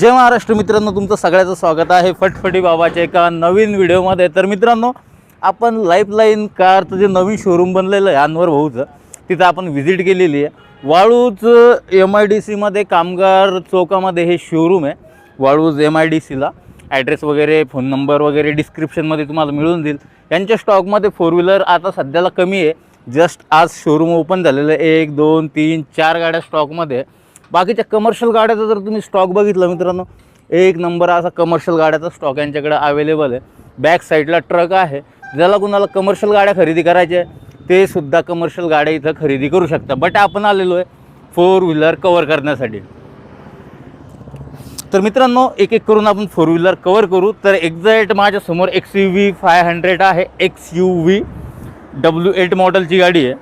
जय महाराष्ट्र मित्रांनो तुमचं सगळ्याचं स्वागत आहे फटफटी बाबाच्या एका नवीन व्हिडिओमध्ये. तर मित्रांनो आपण लाईफलाईन कारचं जे नवीन शोरूम बनलेलं आहे अनवर भाऊचं तिथं आपण व्हिजिट केलेली आहे. वाळूज एम आय डी सीमध्ये कामगार चौकामध्ये हे शोरूम आहे. वाळूज एम आय डी सीला ॲड्रेस वगैरे फोन नंबर वगैरे डिस्क्रिप्शनमध्ये तुम्हाला मिळून देईल यांच्या स्टॉकमध्ये फोर व्हीलर आता सध्याला कमी आहे. जस्ट आज शोरूम ओपन झालेलं आहे. एक दोन तीन चार गाड्या स्टॉकमध्ये आहे. बाकीच्या कमर्शियल गाड्याचा जर तुम्ही स्टॉक बघितला मित्रांनो एक नंबर असा कमर्शियल गाड्याचा स्टॉक यांच्याकडे अवेलेबल आहे. बॅक साईडला ट्रक आहे. ज्याला कुणाला कमर्शियल गाड्या खरेदी करायच्या आहे ते सुद्धा कमर्शियल गाड्या इथं खरेदी करू शकता बट आपण आलेलो आहे फोर व्हीलर कवर करण्यासाठी. तर मित्रांनो एक एक करून आपण फोर व्हीलर कवर करू. तर एक्झॅक्ट माझ्यासमोर X U V five hundred आहे. X U V W eight मॉडेलची गाडी आहे.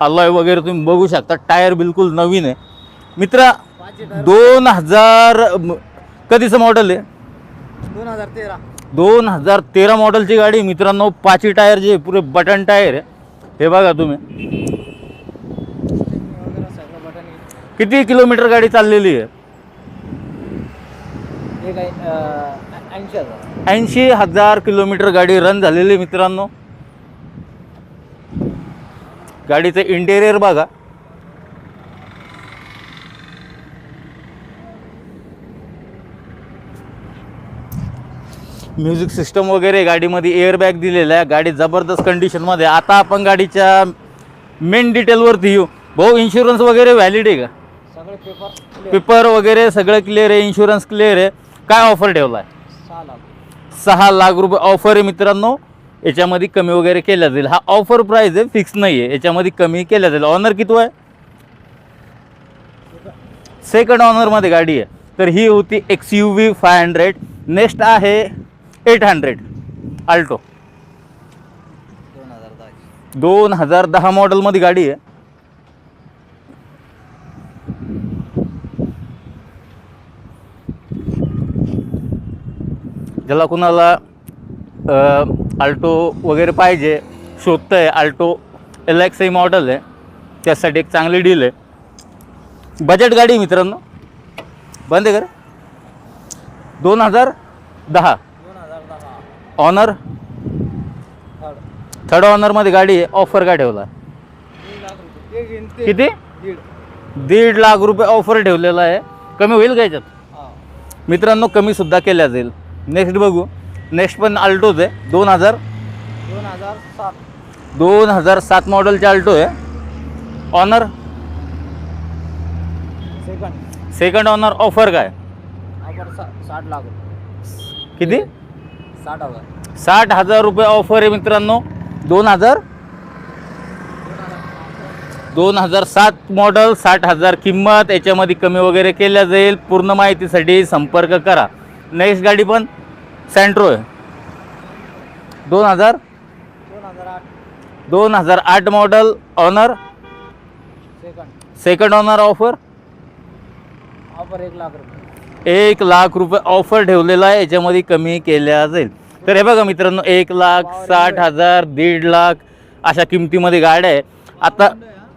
अलॉय वगैरे तुम्ही बघू शकता. टायर बिलकुल नवीन आहे. मित्रा दोन हजार कधीचं मॉडेल आहे? दोन हजार तेरा. दोन हजार तेरा मॉडेलची गाडी मित्रांनो पाची टायर जे पुरे बटन टायर आहे. हे बघा तुम्ही. वगैरे सगळं बटन किती किलोमीटर गाडी चाललेली आहे? हे काय ऐंशी हजार. ऐंशी हजार किलोमीटर गाडी रन झालेली आहे मित्रांनो. गाडीचं इंटेरियर बघा. म्युझिक सिस्टम वगैरे गाडीमध्ये एअरबॅग दिलेला आहे. गाडी जबरदस्त कंडिशनमध्ये आता आपण गाडीच्या मेन डिटेलवरती येऊ. भाऊ इन्शुरन्स वगैरे व्हॅलिड आहे का? सगळे पेपर पेपर वगैरे सगळं क्लिअर आहे इन्शुरन्स क्लिअर आहे. काय ऑफर ठेवला आहे सहा लाख रुपये ऑफर आहे मित्रांनो. याच्यामध्ये कमी वगैरे केल्या जाईल. हा ऑफर प्राईज आहे फिक्स नाही आहे याच्यामध्ये कमी केल्या जाईल. ऑनर किती आहे? सेकंड ऑनरमध्ये गाडी आहे. तर ही होती X U V five hundred next आहे एट हंड्रेड. आल्टो दोन हजार दहा. दोन हजार दहा मॉडेलमध्ये गाडी आहे. ज्याला कुणाला आल्टो वगैरे पाहिजे शोधतं आहे Alto L X I model आहे. त्यासाठी एक चांगली डील आहे. बजेट गाडी आहे मित्रांनो. बंद आहे का दोन हजार दहा. ऑनर थर्ड ऑनरमध्ये गाडी आहे ऑफर काय ठेवला? किती? दीड लाख रुपये ऑफर ठेवलेला आहे. कमी होईल का याच्यात? मित्रांनो कमीसुद्धा केल्या जाईल. नेक्स्ट बघू. नेक्स्ट पण अल्टोच आहे. दोन हजार दोन हजार सात. दोन हजार सात मॉडेलचे अल्टो आहे. Owner second second owner offer काय? साठ लाख किती? साठ हजार. साठ हजार रुपये ऑफर आहे मित्रांनो. दोन हजार. दोन हजार सात मॉडल साठ हजार किंमत. याच्यामध्ये कमी वगैरे केल्या जाईल. पूर्ण माहितीसाठी संपर्क करा. नेक्स्ट गाडी पण सँट्रो आहे. दोन हजार. दोन हजार आठ. दोन हजार आठ model owner second second owner offer offer एक लाख रुपये. एक लाख रुपये ऑफर ठेवलेला आहे याच्यामध्ये कमी केल्या जाईल. तर हे बघा मित्रांनो एक लाख साठ हजार दीड लाख अशा किमतीमध्ये गाड्या आहे. आता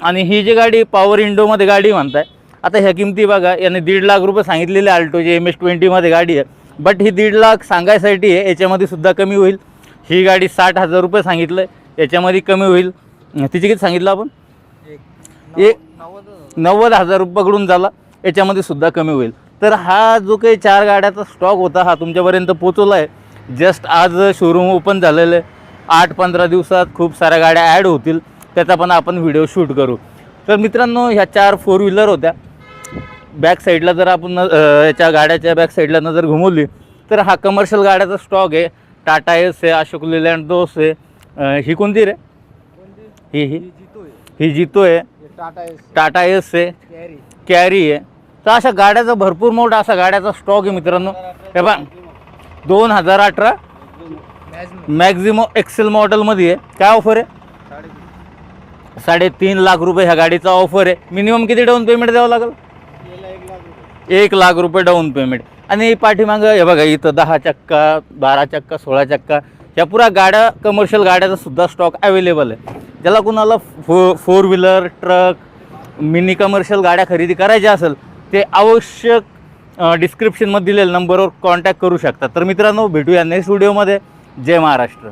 आणि ही जी गाडी पॉवर इंडोमध्ये गाडी म्हणताय आता ह्या किमती बघा याने दीड लाख रुपये सांगितलेले आल्टोची एम एस ट्वेंटीमध्ये गाडी आहे. बट ही दीड लाख सांगायसाठी आहे याच्यामध्ये सुद्धा कमी होईल. ही गाडी साठ हजार रुपये सांगितलं आहे याच्यामध्ये कमी होईल. तिची किती सांगितलं आपण? एक नव्वद नव्वद हजार रुपये पकडून झाला याच्यामध्ये सुद्धा कमी होईल. तर हा जो काही चार गाड्याचा स्टॉक होता हा तुमच्यापर्यंत पोचवला आहे जस्ट आज शोरूम ओपन झालेलं आहे. आठ पंधरा दिवसात खूप साऱ्या गाड्या ॲड होतील. त्याचा पण आपण व्हिडिओ शूट करू. तर मित्रांनो ह्या चार फोर व्हीलर होत्या. बॅक साईडला जर आपण याच्या गाड्याच्या बॅक साईडला नजर घुमवली तर हा कमर्शियल गाड्याचा स्टॉक आहे. टाटा एस आहे अशोक लेलँड दोस आहे. ही कोणती रे? ही ही. ही जितो आहे टाटा एस टाटा एस आहे. कॅरी आहे. तर अशा गाड्याचा भरपूर मोठा असा गाड्याचा स्टॉक आहे मित्रांनो. हे बा दोन हजार अठरा मॅक्झिमो एक्सेल मॉडेलमध्ये आहे. काय ऑफर आहे? साडेतीन लाख रुपये ह्या गाडीचा ऑफर आहे. मिनिमम किती डाऊन पेमेंट द्यावं लागेल? एक लाख रुपये एक लाख रुपये डाऊन पेमेंट आणि पाठीमागं हे बघा इथं दहा चक्का बारा चक्का सोळा चक्का ह्या पुरा गाड्या कमर्शियल गाड्याचा सुद्धा स्टॉक अवेलेबल आहे. ज्याला कुणाला फो four wheeler truck mini commercial गाड्या खरेदी करायच्या असेल ते आवश्यक डिस्क्रिप्शनमध्ये दिलेल्या नंबरवर कॉन्टॅक्ट करू शकता. तर मित्रांनो भेटूया नेक्स्ट व्हिडिओमध्ये जय महाराष्ट्र.